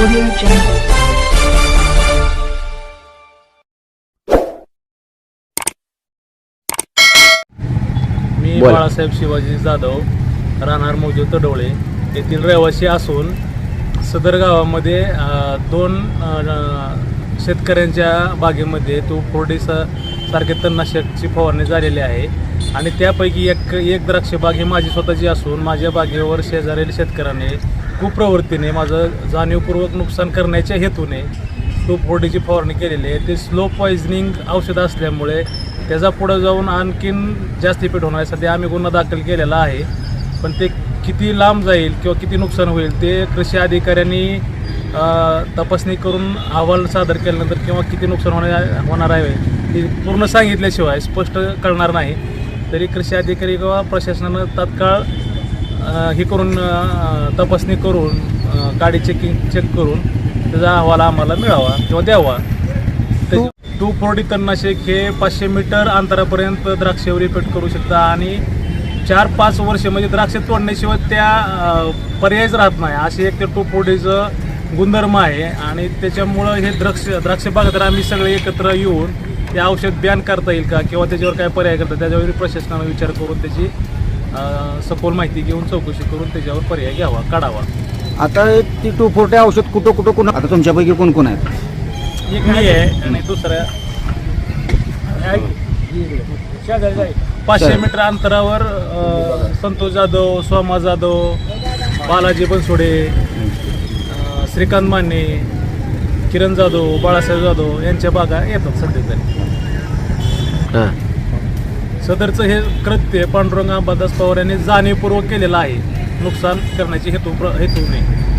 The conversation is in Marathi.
Audio Jungle. मी बोला. बाळासाहेब शिवाजी जाधव राहणार मौजे तडोळे येथील रहिवासी असून सदर गावामध्ये अ, दोन अ, शेतकऱ्यांच्या बागेमध्ये तो फोर्डी स सारखे तणनाशकची फवारणी झालेली आहे आणि त्यापैकी एक एक द्राक्ष बाग ही माझी स्वतःची असून माझ्या बागेवर शेजारील शेतकऱ्याने कुप्रवृत्तीने माझं जाणीवपूर्वक नुकसान करण्याच्या हेतूने टू फोर्टीची फवारणी केलेली आहे. ते स्लो पॉइझनिंग औषधं असल्यामुळे त्याचा पुढं जाऊन आणखीन जास्त पीठ होणार आहे सध्या आम्ही गुन्हा दाखल केलेला आहे. पण ते किती लांब जाईल किंवा किती नुकसान होईल ते कृषी अधिकाऱ्यांनी तपासणी करून अहवाल सादर केल्यानंतर किंवा किती नुकसान होणार होणार आहे ते पूर्ण सांगितल्याशिवाय स्पष्ट कळणार नाही. तरी कृषी अधिकारी किंवा प्रशासनानं तात्काळ हे करून तपासणी करून गाडी चेकिंग चेक करून त्याचा अहवाल आम्हाला मिळावा किंवा द्यावा. टू फोर्टी तणनाशक हे पाचशे मीटर अंतरापर्यंत द्राक्षावर इफेक्ट करू शकतं आणि चार पाच वर्ष म्हणजे द्राक्ष तोडण्याशिवाय त्या पर्यायच राहत नाही. असे एक ते टू फोर्टीचं गुणधर्म आहे आणि त्याच्यामुळं हे द्राक्ष द्राक्ष बागायत आम्ही सगळे एकत्र येऊन ते औषध बॅन करता येईल का? किंवा त्याच्यावर काय पर्याय करता? त्याच्यावर प्रशासनानं विचार करून त्याची सखोल माहिती घेऊन चौकशी करून त्याच्यावर पर्याय घ्यावा काढावा. आता ती टू फोर्टी औषध कुठं कुठं कुणा आता तुमच्यापैकी कोण कोण आहेत? एक मी आहे आणि दुसऱ्या पाचशे मीटर अंतरावर अ, संतोष जाधव सोमा जाधव बालाजी बनसोडे अ, श्रीकांत माने किरण जाधव बाळासाहेब जाधव यांच्या बागा येतात सध्या तरी. सदरचं हे कृत्य पांडुरंग अंबादास पवार यांनी जाणीवपूर्वक केलेलं आहे. नुकसान करण्याची हेतू प्र हेतू नाही.